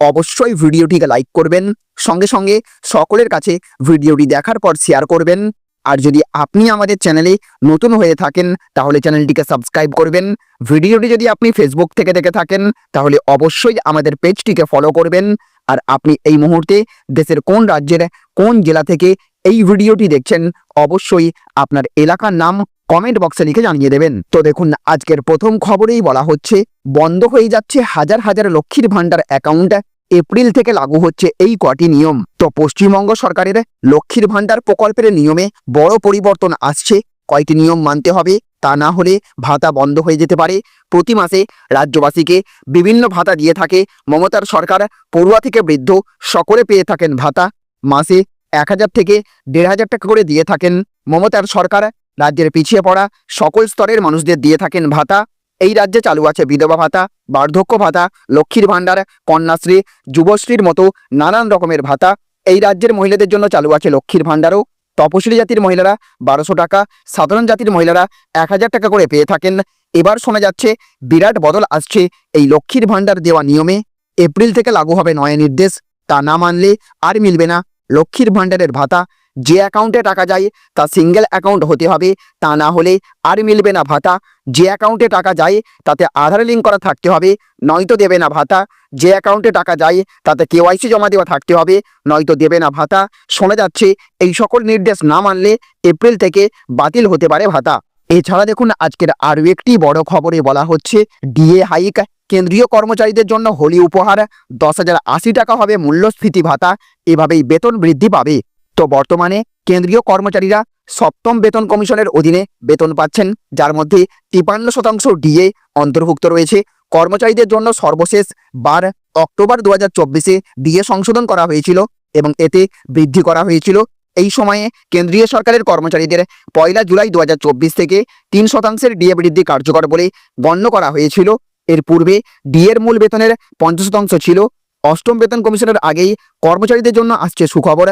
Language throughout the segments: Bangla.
অবশ্যই ভিডিওটিকে লাইক করবেন। সঙ্গে সঙ্গে সকলের কাছে ভিডিওটি দেখার পর শেয়ার করবেন। আর যদি আপনি আমাদের চ্যানেলে নতুন হয়ে থাকেন, তাহলে চ্যানেলটিকে সাবস্ক্রাইব করবেন। ভিডিওটি যদি আপনি ফেসবুক থেকে দেখে থাকেন, তাহলে অবশ্যই আমাদের পেজটিকে ফলো করবেন। আর আপনি এই মুহূর্তে দেশের কোন রাজ্যের কোন জেলা থেকে এই ভিডিওটি দেখছেন, অবশ্যই আপনার এলাকার নাম কমেন্ট বক্সে লিখে জানিয়ে দেবেন। তো দেখুন, আজকের প্রথম খবরেই বলা হচ্ছে, বন্ধ হয়ে যাচ্ছে হাজার হাজার লক্ষ্মীর ভাণ্ডার অ্যাকাউন্ট এপ্রিল থেকে লাগু হচ্ছে এই কটি নিয়ম। তো পশ্চিমবঙ্গ সরকারের লক্ষ্মীর ভাণ্ডার প্রকল্পের নিয়মে বড় পরিবর্তন আসছে। কয়টি নিয়ম মানতে হবে তা না হলে ভাতা বন্ধ হয়ে যেতে পারে। প্রতি মাসে রাজ্যবাসীকে বিভিন্ন ভাতা দিয়ে থাকে। মমতার সরকার পড়ুয়া থেকে বৃদ্ধ সকলে পেয়ে থাকেন ভাতা। মাসে এক হাজার থেকে দেড় হাজার টাকা করে দিয়ে থাকেন মমতার সরকার। রাজ্যের পিছিয়ে পড়া সকল স্তরের মানুষদের দিয়ে থাকেন ভাতা। এই রাজ্যে চালু আছে বিধবা ভাতা, বার্ধক্য ভাতা, লক্ষ্মীর ভাণ্ডার, কন্যাশ্রী, যুবশ্রীর মতো নানান রকমের ভাতা। এই রাজ্যের মহিলাদের জন্য চালু আছে লক্ষ্মীর ভাণ্ডারও। তপশিলি জাতির মহিলারা বারোশো টাকা, সাধারণ জাতির মহিলারা এক হাজার টাকা করে পেয়ে থাকেন। এবার শোনা যাচ্ছে, বিরাট বদল আসছে এই লক্ষ্মীর ভাণ্ডার দেওয়া নিয়মে। এপ্রিল থেকে লাগু হবে নয় নির্দেশ, তা না মানলে আর মিলবে না। লক্ষ্মীর ভাণ্ডারের ভাতা যে অ্যাকাউন্টে টাকা যায়, তা সিঙ্গেল অ্যাকাউন্ট হতে হবে, তা না হলে আর মিলবে না ভাতা। যে অ্যাকাউন্টে টাকা যায়, তাতে আধার লিঙ্ক করা থাকতে হবে, নয়তো দেবে না ভাতা। যে অ্যাকাউন্টে টাকা যায়, তাতে কেওয়াইসি জমা দেওয়া থাকতে হবে, নয়তো দেবে না ভাতা। শোনা যাচ্ছে, এই সকল নির্দেশ না মানলে এপ্রিল থেকে বাতিল হতে পারে ভাতা। এছাড়া দেখুন, আজকের আরও একটি বড় খবরে বলা হচ্ছে ডিএ হাইক কেন্দ্রীয় কর্মচারীদের জন্য হোলি উপহার, দশ হাজার আশি টাকা হবে মূল্যস্ফীতি ভাতা। এভাবেই বেতন বৃদ্ধি পাবে। তো বর্তমানে কেন্দ্রীয় কর্মচারীরা সপ্তম বেতন কমিশনের অধীনে বেতন পাচ্ছেন, যার মধ্যে তিপান্ন শতাংশ ডিএ অন্তর্ভুক্ত রয়েছে। কর্মচারীদের জন্য সর্বশেষ বার অক্টোবর দু হাজার চব্বিশে ডিএ সংশোধন করা হয়েছিল এবং এতে বৃদ্ধি করা হয়েছিল। এই সময়ে কেন্দ্রীয় সরকারের কর্মচারীদের পয়লা জুলাই দু হাজার চব্বিশ থেকে তিন শতাংশের ডিএ বৃদ্ধি কার্যকর বলে গণ্য করা হয়েছিল। এর পূর্বে ডিএর মূল বেতনের পঞ্চাশ শতাংশ ছিল। অষ্টম বেতন কমিশনের আগেই কর্মচারীদের জন্য আসছে সুখবর।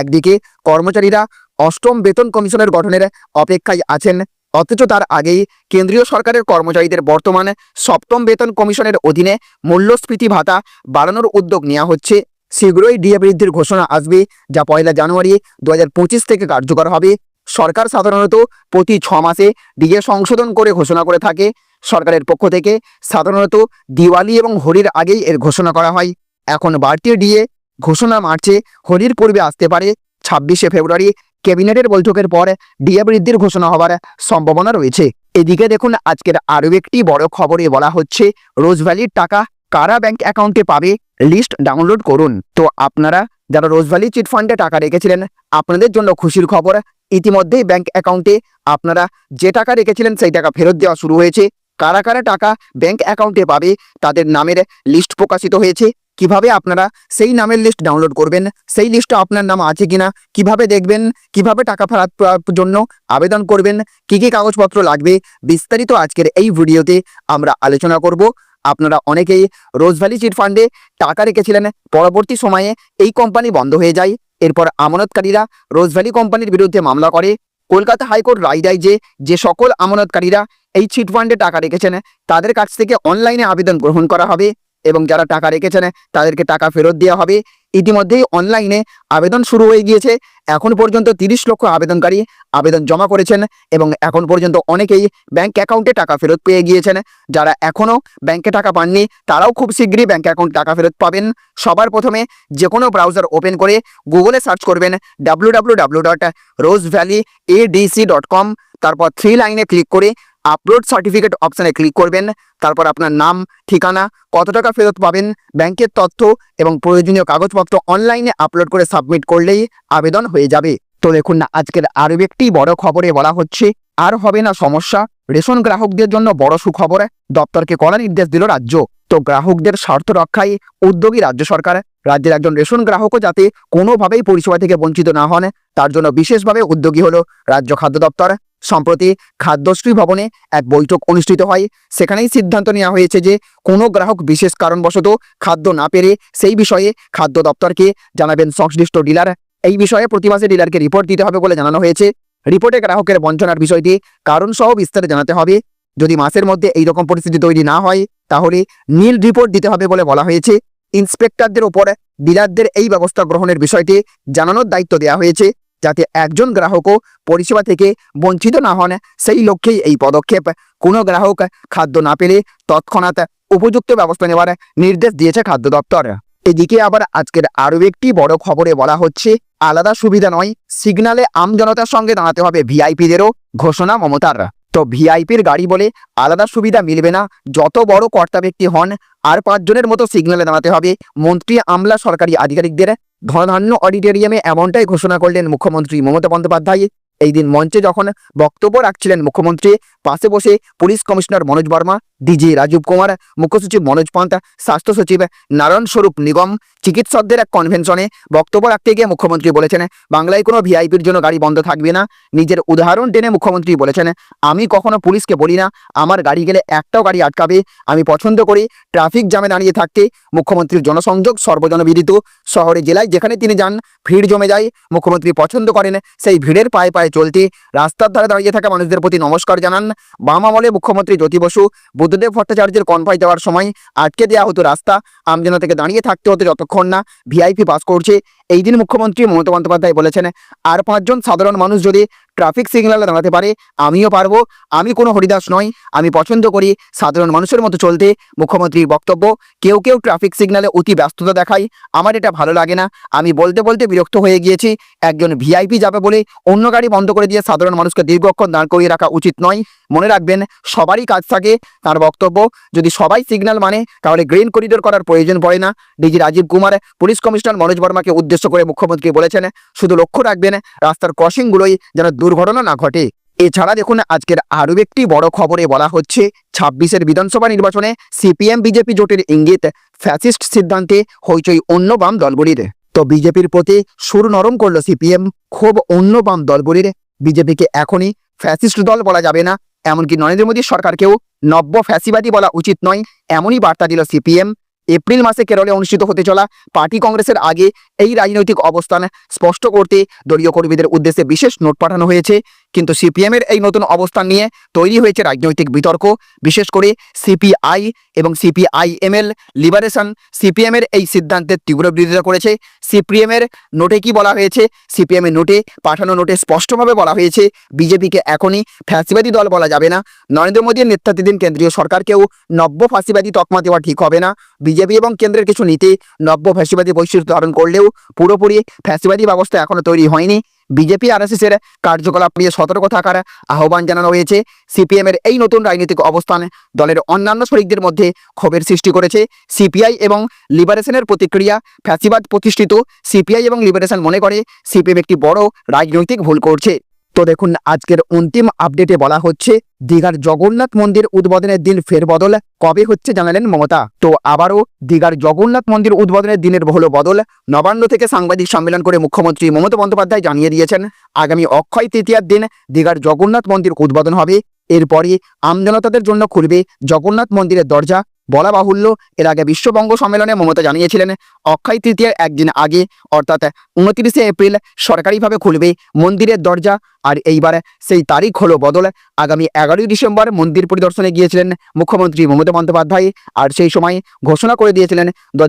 একদিকে কর্মচারীরা অষ্টম বেতন কমিশনের গঠনের অপেক্ষায় আছেন, অথচ তার আগেই কেন্দ্রীয় সরকারের কর্মচারীদের বর্তমানে সপ্তম বেতন কমিশনের অধীনে মূল্যস্ফীতি ভাতা বাড়ানোর উদ্যোগ নেওয়া হচ্ছে। শীঘ্রই ডিএ বৃদ্ধির ঘোষণা আসবে, যা পয়লা জানুয়ারি দু হাজার পঁচিশ থেকে কার্যকর হবে। সরকার সাধারণত প্রতি ছ মাসে ডিএ সংশোধন করে ঘোষণা করে থাকে। সরকারের পক্ষ থেকে সাধারণত দিওয়ালি এবং হোলির আগেই এর ঘোষণা করা হয়। এখন বাড়তি ডিএ ঘোষণা মার্চে হোলির পূর্বে আসতে পারে। ছাব্বিশে ফেব্রুয়ারি ক্যাবিনেটের বৈঠকের পর ডিএ বৃদ্ধির ঘোষণা হওয়ার সম্ভাবনা রয়েছে। এদিকে দেখুন, আজকের আরও একটি বড় খবরে বলা হচ্ছে, রোজভ্যালির টাকা কারা ব্যাংক অ্যাকাউন্টে পাবে? লিস্ট ডাউনলোড করুন। তো আপনারা যারা রোজভ্যালি চিট ফান্ডে টাকা রেখেছিলেন, আপনাদের জন্য খুশির খবর, ইতিমধ্যেই ব্যাংক অ্যাকাউন্টে আপনারা যে টাকা রেখেছিলেন, সেই টাকা ফেরত দেওয়া শুরু হয়েছে। কারা কারা টাকা ব্যাংক অ্যাকাউন্টে পাবে, তাদের নামের লিস্ট প্রকাশিত হয়েছে। কীভাবে আপনারা সেই নামের লিস্ট ডাউনলোড করবেন? সেই লিস্টে আপনার নাম আছে কিনা? কীভাবে দেখবেন? কীভাবে টাকা ফেরত জন্য আবেদন করবেন? কি কি কাগজপত্র লাগবে? বিস্তারিত আজকের এই ভিডিওতে আমরা আলোচনা করব। আপনারা অনেকেই রোজভ্যালি চিট ফান্ডে টাকা রেখেছিলেন। পরবর্তী সময়ে এই কোম্পানি বন্ধ হয়ে যায়। এরপর আমানতকারীরা রোজভ্যালি কোম্পানির বিরুদ্ধে মামলা করে। কলকাতা হাইকোর্ট রায় দেয় যে যে সকল আমানতকারীরা এই চিট ফান্ডে টাকা রেখেছেন, তাদের কাছ থেকে অনলাইনে আবেদন গ্রহণ করা হবে। এবং যারা টাকা রেখেছেন, তাদেরকে টাকা ফেরত দেওয়া হবে। ইতিমধ্যেই অনলাইনে আবেদন শুরু হয়ে গিয়েছে। এখন পর্যন্ত তিরিশ লক্ষ আবেদনকারী আবেদন জমা করেছেন এবং এখন পর্যন্ত অনেকেই ব্যাংক অ্যাকাউন্টে টাকা ফেরত পেয়ে গিয়েছেন। যারা এখনও ব্যাংকে টাকা পাননি, তারাও খুব শীঘ্রই ব্যাংক অ্যাকাউন্ট টাকা ফেরত পাবেন। সবার প্রথমে যে কোনো ব্রাউজার ওপেন করে গুগলে সার্চ করবেন W W W dot rose valley ADC dot com তারপর থ্রি লাইনে ক্লিক করে আপলোড সার্টিফিকেট অপশানে ক্লিক করবেন, তারপর আপনার নাম, ঠিকানা, কত টাকা ফেরত পাবেন, ব্যাংকের তথ্য এবং প্রয়োজনীয় কাগজপত্র অনলাইনে আপলোড করে সাবমিট করলেই আবেদন হয়ে যাবে। তো দেখুন না, আজকের আরও একটি বড় খবরে বলা হচ্ছে, আর হবে না সমস্যা, রেশন গ্রাহকদের জন্য বড় সুখবর, দপ্তরকে কড়া নির্দেশ দিল রাজ্য। তো গ্রাহকদের স্বার্থ রক্ষায় উদ্যোগী রাজ্য সরকার, রাজ্যের একজন রেশন গ্রাহকও যাতে কোনোভাবেই পরিষেবা থেকে বঞ্চিত না হন, তার জন্য বিশেষভাবে উদ্যোগী হলো রাজ্য খাদ্য দপ্তর। সম্প্রতি খাদ্যশ্রী ভবনে এক বৈঠক অনুষ্ঠিত হয়। সেখানেই সিদ্ধান্ত নেওয়া হয়েছে যে, কোনো গ্রাহক বিশেষ কারণবশত খাদ্য না পেরে সেই বিষয়ে খাদ্য দপ্তরকে জানাবেন সংশ্লিষ্ট ডিলার। এই বিষয়ে প্রতি মাসে ডিলারকে রিপোর্ট দিতে হবে বলে জানানো হয়েছে। রিপোর্টে গ্রাহকের বঞ্চনার বিষয়টি কারণ সহ বিস্তারে জানাতে হবে। যদি মাসের মধ্যে এই রকম পরিস্থিতি তৈরি না হয়, তাহলে নীল রিপোর্ট দিতে হবে বলে বলা হয়েছে। ইন্সপেক্টরদের ওপর ডিলারদের এই ব্যবস্থা গ্রহণের বিষয়টি জানানোর দায়িত্ব দেওয়া হয়েছে। যাতে একজন গ্রাহকও পরিষেবা থেকে বঞ্চিত না হন, সেই লক্ষ্যেই এই পদক্ষেপ। কোনো গ্রাহক খাদ্য না পেলে তৎক্ষণাৎ উপযুক্ত ব্যবস্থা নেওয়ার নির্দেশ দিয়েছে খাদ্য দপ্তর। এদিকে আবার আজকের আরও একটি বড় খবরে বলা হচ্ছে, আলাদা সুবিধা নয়, সিগনালে আমজনতার সঙ্গে দাঁড়াতে হবে ভিআইপিদেরও ঘোষণা মমতার। তো ভিআইপির গাড়ি বলে আলাদা সুবিধা মিলবে না, যত বড় কর্তা ব্যক্তি হন, আর পাঁচজনের মতো সিগনালে দাঁড়াতে হবে। মন্ত্রী, আমলা সরকারি আধিকারিকদের ধনান্য অডিটোরিয়ামে এমনটাই ঘোষণা করলেন মুখ্যমন্ত্রী মমতা বন্দ্যোপাধ্যায়। এই দিন মঞ্চে যখন বক্তব্য রাখছিলেন মুখ্যমন্ত্রী, পাশে বসে police commissioner Manoj Verma DG Rajiv Kumar মুখ্য সচিব মনোজ পান্ত স্বাস্থ্য সচিব নারায়ণ স্বরূপ নিগম চিকিৎসকদের এক কনভেনশনে বক্তব্য রাখতে গিয়ে মুখ্যমন্ত্রী বলেছেন, বাংলায় কোনো ভিআইপির জন্য গাড়ি বন্ধ থাকবে না। নিজের উদাহরণ টেনে মুখ্যমন্ত্রী বলেছেন, আমি কখনো পুলিশকে বলি না, আমার গাড়ি গেলে একটাও গাড়ি আটকাবে, আমি পছন্দ করি ট্রাফিক জ্যামে দাঁড়িয়ে থাকতে। মুখ্যমন্ত্রীর জনসংযোগ সর্বজনবিদিত, শহরে জেলায় যেখানে তিনি যান, ভিড় জমে যায়, মুখ্যমন্ত্রী পছন্দ করেন, সেই ভিড়ের পায়ে পায়ে চলতে। রাস্তার ধারে দাঁড়িয়ে থাকা মানুষদের প্রতি নমস্কার জানান। বাম আমলে মুখ্যমন্ত্রী জ্যোতি বসু বুদ্ধদেব ভট্টাচার্যের কনফাই দেওয়ার সময় আটকে দেওয়া হতো রাস্তা। আমজনা থেকে দাঁড়িয়ে থাকতে হতো যতক্ষণ না ভিআইপি পাস করছে। এই দিন মুখ্যমন্ত্রী মমতা বন্দ্যোপাধ্যায় বলেছেন, আর পাঁচজন সাধারণ মানুষ যদি ট্রাফিক সিগন্যালে দাঁড়াতে পারে, আমিও পারব। আমি কোনো হরিদাস নই। আমি পছন্দ করি সাধারণ মানুষের মতো চলতে। মুখ্যমন্ত্রীর বক্তব্য, কেউ কেউ ট্রাফিক সিগন্যালে অতি ব্যস্ততা দেখায়। আমার এটা ভালো লাগে না। আমি বলতে বলতে বিরক্ত হয়ে গিয়েছি। একজন ভিআইপি যাবে বলে অন্য গাড়ি বন্ধ করে দিয়ে সাধারণ মানুষকে দীর্ঘক্ষণ দাঁড় করিয়ে রাখা উচিত নয়। মনে রাখবেন, সবারই কাজ থাকে তার বক্তব্য। যদি সবাই সিগন্যাল মানে তাহলে গ্রিন করিডোর করার প্রয়োজন পড়ে না। DG Rajiv Kumar, police commissioner Manoj বর্মাকে উদ্দেশ্য করে মুখ্যমন্ত্রী বলেছেন, শুধু লক্ষ্য রাখবেন, রাস্তার ক্রসিংগুলোই যেন দুর্ঘটনা না ঘটে। এছাড়া দেখুন, আজকের আরও একটি বড় খবরে বলা হচ্ছে, ছাব্বিশের বিধানসভা নির্বাচনে সিপিএম, বিজেপি জোটের ইঙ্গিত, ফ্যাসিস্ট সিদ্ধান্তে হইচই অন্য বাম দলগুলির। তো বিজেপির প্রতি সুর নরম করল সিপিএম খুব অন্য বাম দলগুলির। বিজেপিকে এখনই ফ্যাসিস্ট দল বলা যাবে না, এমনকি নরেন্দ্র মোদী সরকারকেও নব্য ফ্যাসিবাদী বলা উচিত নয়, এমনই বার্তা দিল সিপিএম। এপ্রিল মাসে কেরলে অনুষ্ঠিত হতে চলা পার্টি কংগ্রেসের আগে এই রাজনৈতিক অবস্থান স্পষ্ট করতে দলীয় কর্মীদের উদ্দেশ্যে বিশেষ নোট পাঠানো হয়েছে। কিন্তু সিপিএম এর এই নতুন অবস্থান নিয়ে তৈরি হয়েছে রাজনৈতিক বিতর্ক, বিশেষ করে সিপিআই এবং সিপিআইএমএল লিবারেশন সিপিএম এর এই সিদ্ধান্তের তীব্র বিরোধিতা করেছে সিপিএম এর নোটে কি বলা হয়েছে? সিপিএম এর নোটে, পাঠানো নোটে স্পষ্টভাবে বলা হয়েছে, বিজেপিকে এখনই ফ্যাসিবাদী দল বলা যাবে না। নরেন্দ্র মোদীর নেতৃত্বাধীন কেন্দ্রীয় সরকারকেও নব্য ফাঁসিবাদী তকমা দেওয়া ঠিক হবে না। বিজেপি এবং কেন্দ্রের কিছু নীতি নব্য ফ্যাসিবাদী বৈশিষ্ট্য ধারণ করলেও পুরোপুরি ফ্যাসিবাদী ব্যবস্থা এখনও তৈরি হয়নি। বিজেপি আর এস এর কার্যকলাপ নিয়ে সতর্ক থাকার আহ্বান জানানো হয়েছে। সিপিএম এর এই নতুন রাজনৈতিক অবস্থান দলের অন্যান্য শরিকদের মধ্যে ক্ষোভের সৃষ্টি করেছে। সিপিআই এবং লিবারেশনের প্রতিক্রিয়া ফ্যাসিবাদ প্রতিষ্ঠিত। সিপিআই এবং লিবারেশন মনে করে, সিপিএম একটি বড় রাজনৈতিক ভুল করছে। তো দেখুন, আজকের অন্তিম আপডেটে বলা হচ্ছে, দীঘার জগন্নাথ মন্দির উদ্বোধনের দিন ফেরবদল কবে হচ্ছে জানালেন মমতা। তো আবারও দীঘার জগন্নাথ মন্দির উদ্বোধনের দিনের হলো বদল, নবান্ন থেকে সাংবাদিক সম্মেলন করে মুখ্যমন্ত্রী মমতা বন্দ্যোপাধ্যায় জানিয়ে দিয়েছেন, আগামী অক্ষয় তৃতীয়ার দিন দীঘার জগন্নাথ মন্দির উদ্বোধন হবে, এরপরই আমজনতাদের জন্য খুলবে জগন্নাথ মন্দিরের দরজা বলা বাহুল্য, এর আগে বিশ্ববঙ্গ সম্মেলনে মমতা জানিয়েছিলেন, অক্ষয় তৃতীয়ার একদিন আগে, অর্থাৎ উনত্রিশে এপ্রিল সরকারিভাবে খুলবে মন্দিরের দরজা, আর এইবার সেই তারিখ হলো বদল। আগামী এগারোই ডিসেম্বর মন্দির পরিদর্শনে গিয়েছিলেন মুখ্যমন্ত্রী মমতা বন্দ্যোপাধ্যায়, আর সেই সময় ঘোষণা করে দিয়েছিলেন দু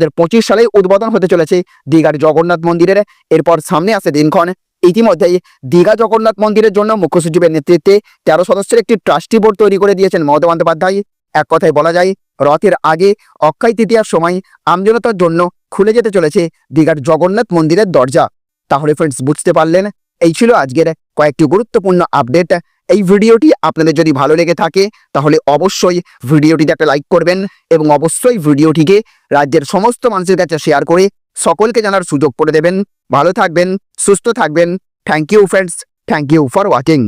সালে উদ্বোধন হতে চলেছে দীঘার জগন্নাথ মন্দিরের। এরপর সামনে আসে দিনক্ষণ। ইতিমধ্যেই দীঘা জগন্নাথ মন্দিরের জন্য মুখ্য সচিবের নেতৃত্বে তেরো সদস্যের একটি ট্রাস্টি বোর্ড তৈরি করে দিয়েছেন মমতা বন্দ্যোপাধ্যায়। এক কথায় বলা যায়, রথের আগে অক্ষয় তৃতীয়ার সময় আমজনতার জন্য খুলে যেতে চলেছে দীঘার জগন্নাথ মন্দিরের দরজা। তাহলে ফ্রেন্ডস বুঝতে পারলেন? এই ছিল আজকের কয়েকটি গুরুত্বপূর্ণ আপডেট এই ভিডিওটি আপনাদের যদি ভালো লেগে থাকে, তাহলে অবশ্যই ভিডিওটিতে একটা লাইক করবেন এবং অবশ্যই ভিডিওটিকে রাজ্যের সমস্ত মানুষের কাছে শেয়ার করে সকলকে জানার সুযোগ করে দেবেন। ভালো থাকবেন, সুস্থ থাকবেন। Thank you friends thank you for watching